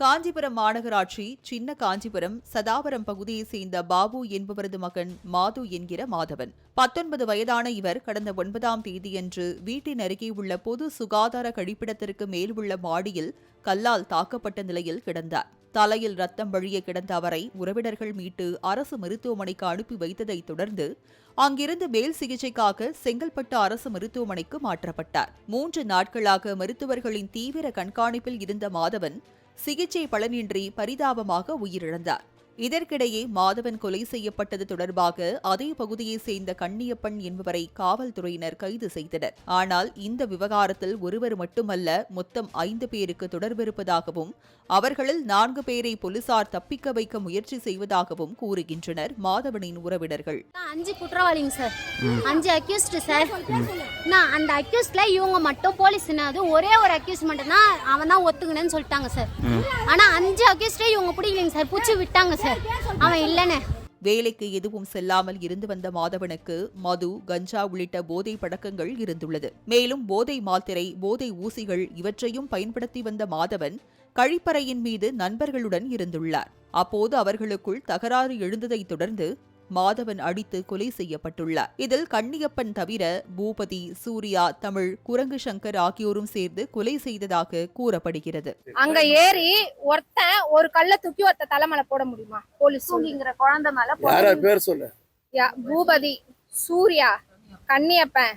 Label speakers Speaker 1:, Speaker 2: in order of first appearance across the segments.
Speaker 1: காஞ்சிபுரம் மாநகராட்சி சின்ன காஞ்சிபுரம் சதாவரம் பகுதியைச் சேர்ந்த பாபு என்பவரது மகன் மாது என்கிற மாதவன். பத்தொன்பது வயதான இவர் கடந்த ஒன்பதாம் தேதியன்று வீட்டின் அருகே உள்ள பொது சுகாதார கழிப்பிடத்திற்கு மேல் உள்ள மாடியில் கல்லால் தாக்கப்பட்ட நிலையில் கிடந்தார். தலையில் ரத்தம் வழிய கிடந்த அவரை உறவினர்கள் மீட்டு அரசு மருத்துவமனைக்கு அனுப்பி வைத்ததைத் தொடர்ந்து அங்கிருந்து மேல் சிகிச்சைக்காக செங்கல்பட்டு அரசு மருத்துவமனைக்கு மாற்றப்பட்டார். மூன்று நாட்களாக மருத்துவர்களின் தீவிர கண்காணிப்பில் இருந்த மாதவன் சிகிச்சை பலனின்றி பரிதாபமாக உயிரிழந்தார். இதற்கிடையே மாதவன் கொலை செய்யப்பட்டது தொடர்பாக அதே பகுதியைச் சேர்ந்த கண்ணியப்பன் என்பவரை காவல்துறையினர் கைது செய்தனர். ஆனால் இந்த விவகாரத்தில் ஒருவர் மட்டுமல்ல மொத்தம் ஐந்து பேருக்கு தொடர்பிருப்பதாகவும் அவர்களில் நான்கு பேரை போலீசார் தப்பிக்க வைக்க முயற்சி செய்வதாகவும் கூறுகின்றனர் மாதவனின் உறவினர்கள்.
Speaker 2: அஞ்சு குற்றவாளிங்க சார். அஞ்சு அக்யூஸ்டு சார். நான் அந்த அக்யூஸ்ட்ல இவங்க மட்டும் போலீஸ் அது ஒரே ஒரு அக்யூஸ் மட்டும் தான் அவன் தான் ஒத்துக்கினேன்னு சொல்லிட்டாங்க சார். ஆனா அஞ்சு அக்யூஸ்டே இவங்க பிடிக்கலைங்க சார். பிடிச்சி விட்டாங்க சார். அவன் இல்லைன்னு.
Speaker 1: வேலைக்கு எதுவும் செல்லாமல் இருந்து வந்த மாதவனுக்கு மது கஞ்சா உள்ளிட்ட போதை பழக்கங்கள் இருந்துள்ளது. மேலும் போதை மாத்திரை போதை ஊசிகள் இவற்றையும் பயன்படுத்தி வந்த மாதவன் கழிப்பறையின் மீது நண்பர்களுடன் இருந்துள்ளார். அப்போது அவர்களுக்குள் தகராறு எழுந்ததைத் தொடர்ந்து மாதவன் அடித்து கொலை செய்யப்பட்டுள்ளார். இதில் கண்ணியப்பன் தவிர பூபதி சூர்யா தமிழ் குரங்கு சங்கர் ஆகியோரும் சேர்ந்து கொலை செய்ததாக கூறப்படுகிறது.
Speaker 3: அங்க ஏறி ஒருத்தன் ஒரு கல்ல தூக்கி ஒருத்த தலைமையில போட முடியுமா? போலீஸ்
Speaker 2: தூங்கிங்கிற குழந்தை மேல
Speaker 4: யார பேர் சொல்லு.
Speaker 3: யா- பூபதி சூர்யா கன்னியப்பன்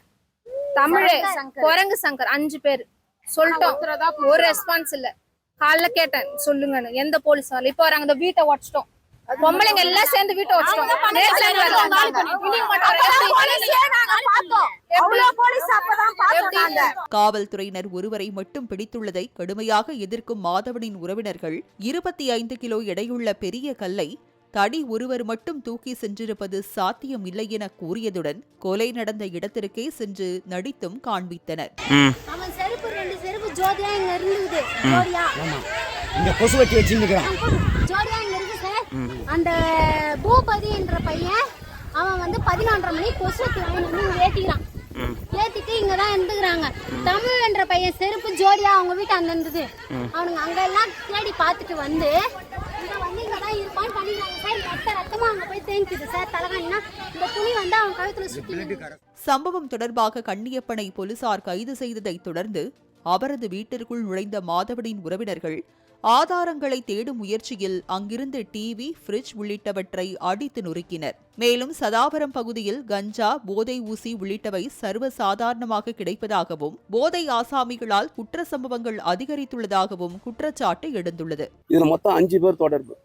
Speaker 3: தமிழ் குரங்கு சங்கர். அஞ்சு பேர். சொல்லிட்டோம். ஒரு ரெஸ்பான்ஸ் இல்ல. காலைல கேட்டேன். சொல்லுங்கன்னு. எந்த போலீஸ் வரல இப்போ வராங்க இந்த வீட்டை உடச்சிட்டோம். பொம்பளைங்க எல்லாம் சேர்ந்து வீட்டை?
Speaker 1: காவல்துறையினர் ஒருவரை மட்டும் பிடித்துள்ளதை கடுமையாக எதிர்க்கும் மாதவனின் உறவினர்கள் இருபத்தி ஐந்து கிலோ எடையுள்ள பெரிய கல்லை தடி ஒருவர் மட்டும் தூக்கி சென்றிருப்பது சாத்தியம் இல்லை என கூறியதுடன் கொலை நடந்த இடத்திற்கே சென்று நடித்தும் காண்பித்தனர்.
Speaker 2: ஜோதியா இங்க இருந்தது. ஜோதியா.
Speaker 4: இங்க கொசு வட்டி வச்சுருக்கிறான்
Speaker 2: ஜோதியா இங்க இருக்கு சார் அந்த பூபதி என்ற பையன் அவன் வந்து பதினொன்றரை மணி கொசுவத்தி வாங்கி வந்து இங்க ஏத்திக்கிறான். ஏத்திட்டு இங்க தான் இருந்துக்கிறாங்க. தமிழ் என்ற பையன் செருப்பு ஜோடியா அவங்க வீட்டு அங்க இருந்தது. அவனுங்க அங்க எல்லாம் தேடி பார்த்துட்டு வந்து இங்க வந்து இங்க தான் இருப்பான்னு பண்ணிடுறாங்க சார். ரத்த ரத்தமா அங்க போய் தேங்கிக்குது சார். தலைகாணினா இந்த துணி வந்து அவன் கழுத்துல சுத்தி
Speaker 1: சம்பவம் தொடர்பாக கண்ணியப்பனை போலீசார் கைது செய்ததைத் தொடர்ந்து அவரது வீட்டிற்குள் நுழைந்த மாதவனின் உறவினர்கள் ஆதாரங்களை தேடும் முயற்சியில் அங்கிருந்து டிவி ஃப்ரிட்ஜ் உள்ளிட்டவற்றை அடித்து நொறுக்கினர். மேலும் சதாபரம் பகுதியில் கஞ்சா போதை ஊசி உள்ளிட்டவை சர்வசாதாரணமாக கிடைப்பதாகவும் போதை ஆசாமிகளால் குற்ற சம்பவங்கள் அதிகரித்துள்ளதாகவும் குற்றச்சாட்டு எழுந்துள்ளது.
Speaker 4: இதுல மொத்தம் அஞ்சு பேர் தொடர்பு.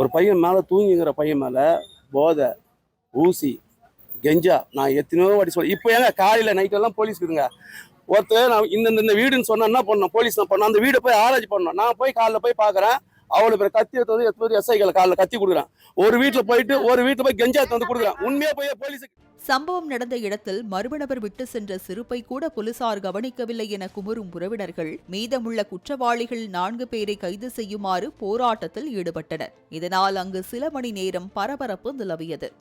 Speaker 4: ஒரு பையன் மேல தூங்கிங்கிற பையன் மேல போதை ஊசி கெஞ்சா நான் எத்தனையோ வாட்டி சொல்ல இப்போ ஏங்க காலையில நைட் எல்லாம் போலீஸ் இருக்குதுங்க. ஒருத்தர் நான் இந்த இந்த- வீடுன்னு சொன்னா என்ன பண்ணணும்? போலீஸ் நான் பண்ணணும். அந்த வீடை போய் ஆராய்ச்சி பண்ணோம் நான் போய் காலில் போய் பார்க்குறேன். அவ்வளோ பேர் கத்தி எடுத்து வந்து எத்தனை பேர் எஸ்ஐகளை காலில் கத்தி கொடுக்குறேன். ஒரு வீட்டுல போயிட்டு ஒரு வீட்டில் போய் கெஞ்சாத்து எடுத்து வந்து கொடுக்குறேன். உண்மையாக போய் போலீஸ்
Speaker 1: சம்பவம் நடந்த இடத்தில் மர்ம நபர் விட்டு சென்ற சிறுப்பை கூட போலீசார் கவனிக்கவில்லை என குமுறும் உறவினர்கள். மீதமுள்ள குற்றவாளிகள் நான்கு பேரை கைது செய்யுமாறு போராட்டத்தில் ஈடுபட்டனர். இதனால் அங்கு சில மணி நேரம் பரபரப்பு நிலவியது.